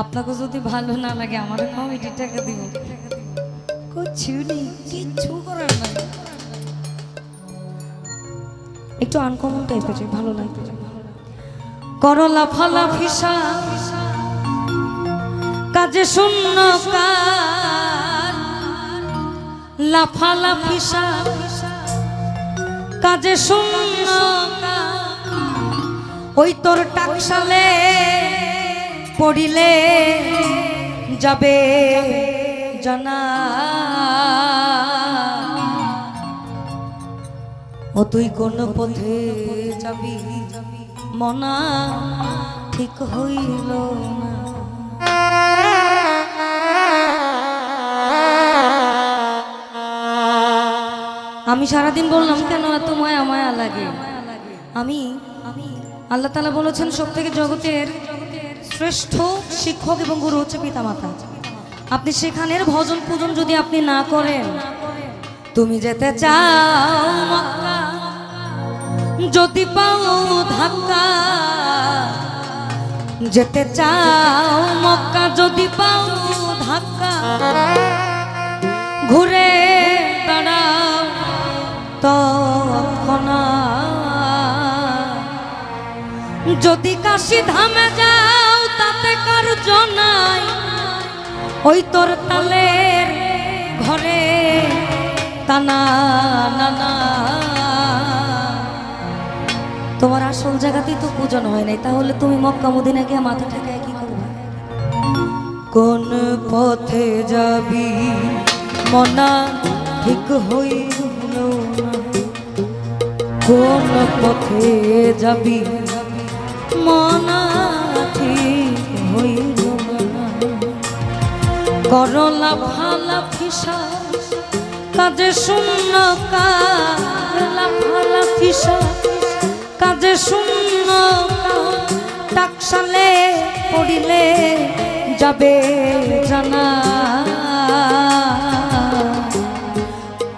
আপনাকে যদি ভালো না লাগে, আমার কমিটি টাকা দিব কিচ্ছু একটু আনকমন টাইপের ভালো লাগবে করলা, ফালা, ফিসা। কাজে শূন্য লাফালা ফিসা। কাজে শূন্য ওই তোর টাকশালে পড়িলে যাবে জানা। ও তুই কোন পথে যাবি? মনা ঠিক হইল না। আমি সারাদিন বললাম, কেন এত মায়া মায়া লাগে? আমি আমি আল্লাহ তালা বলেছেন সব থেকে জগতের শ্রেষ্ঠ শিক্ষক এবং গুরু হচ্ছে পিতামাতা। আপনি সেখানের ভজন পূজন যদি আপনি না করেন, তুমি যেতে চাও মক্কা। যদি পাও ধাক্কা, যেতে চাও মক্কা। যদি পাও ধাক্কা, ঘুরে দাঁড়াও তৎক্ষণাৎ। যদি কাশি ধামে যাও কার জনাই ওই তোর তালের ঘরে টানা নানা। তোমার আসল জায়গাতেই তো পূজন হয় নাই, তাহলে তুমি মক্কা মদিনা গিয়ে মাথা ঠেকায় কি করবে? কোন পথে যাবি? মনা ঠিক হইল কোন পথে যাবি? মনা ঠিক হইল করলা ভালা ফিসা কাজে শূন্য কালা ভালা ফিসা কাজে শূন্য টাকশালে পড়িলে যাবে জানা।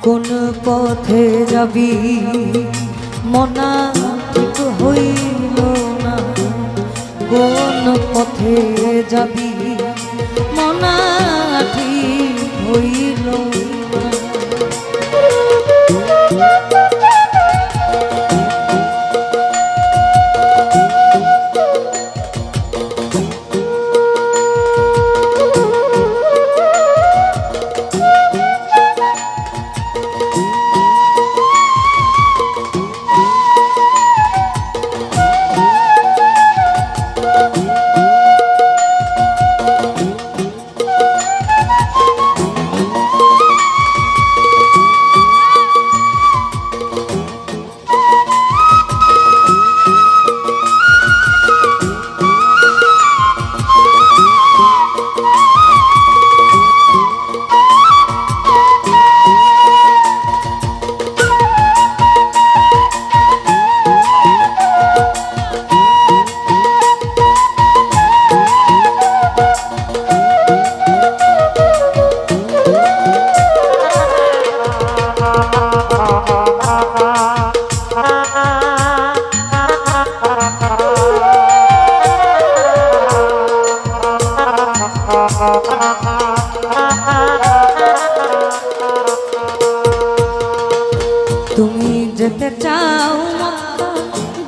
কোন পথে যাবি মনা ঠিক হইল কোন পথে যাবি। মনা ঠিক হইল তুমি যেতে চাও মক্কা,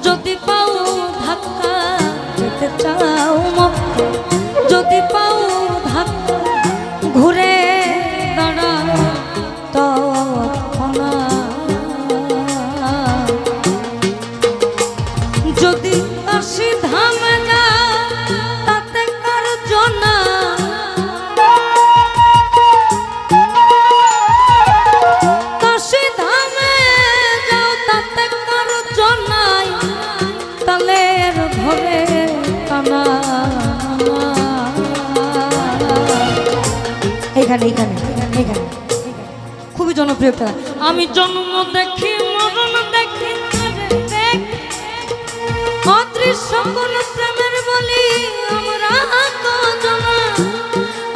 যদি পাও ধাক্কা, যেতে চাও মক্কা, যদি পাও ধাক্কা, ঘুরে দাঁড়া তৎক্ষণাৎ। যদি আসি খুবই জনপ্রিয় একটা গান। আমি জন্ম দেখি, মরণ দেখি প্রেমের বলি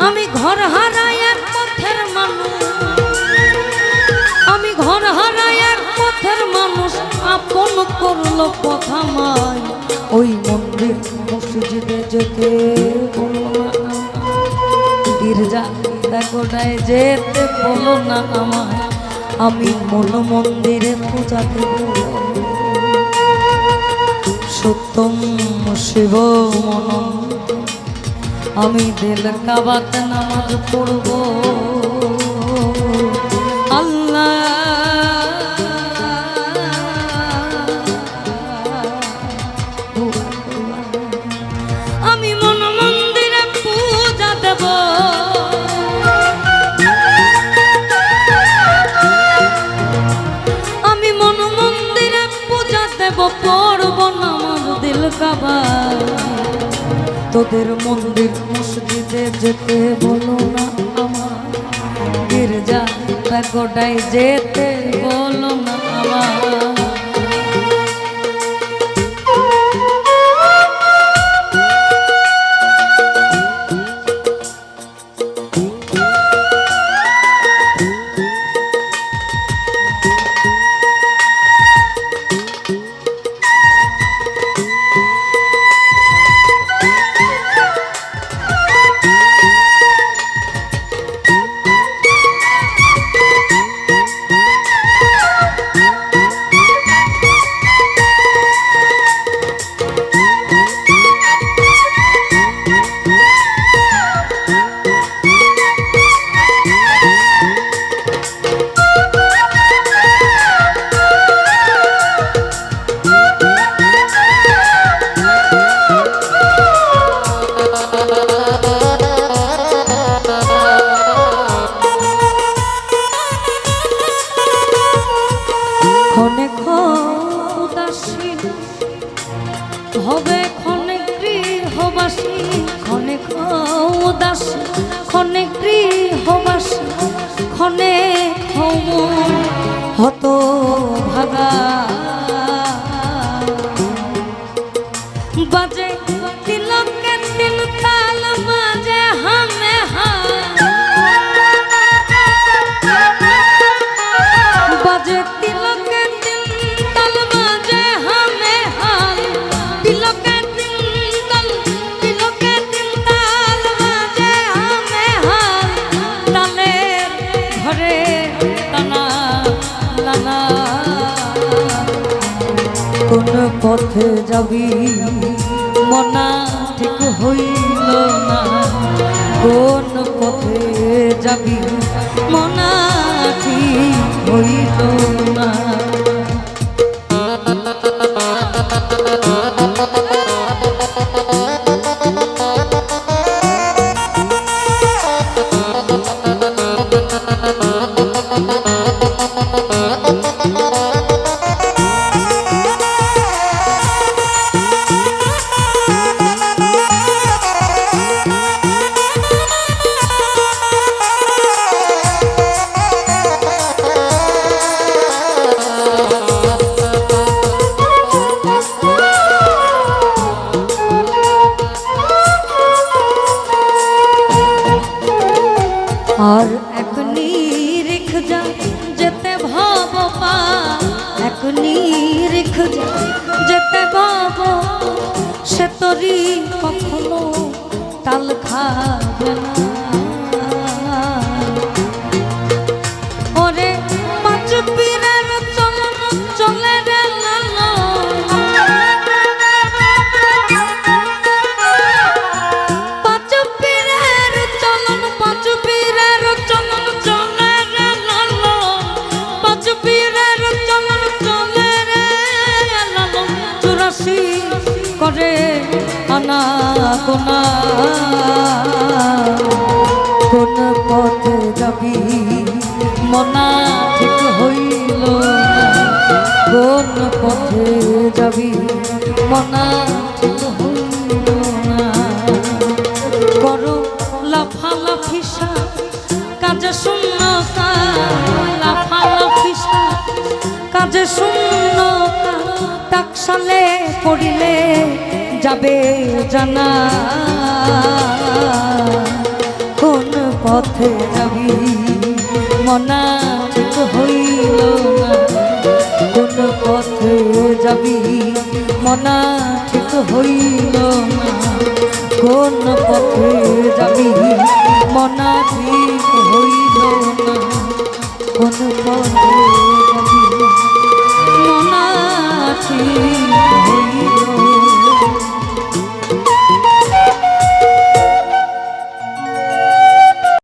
আমি ঘর হারাই পথের মানুষ। আমি ঘর হারাই পথের মানুষ, আপন করল কথা মাই ওই গোটায় যেতে বলো না আমায়? আমি মন মন্দিরে পূজা দেব। সত্যম শিব মনম। আমি দিল কাবাতে নামাজ পড়ব। তোদের মন্দির মসজিদে যেতে বলো না আমার। গির্জা গোটাই যেতে হত ভাগা যাবি মনা ঠিক হইল না। কোন পথে যাবি? মনা ঠিক হইল না। তরি কখনো তাল খাবে না। কোনা কোন পথে যাবি? মনা ঠিক হইল কোন পথে যাবি? মনা ঠিক কাজে শূন্য লাফালাফিসা কাজে পড়িলে যাবে জানা। কোন পথে যাবি মনা হইল কোন পথে যাবি? মনা ঠিক হইল কোন পথে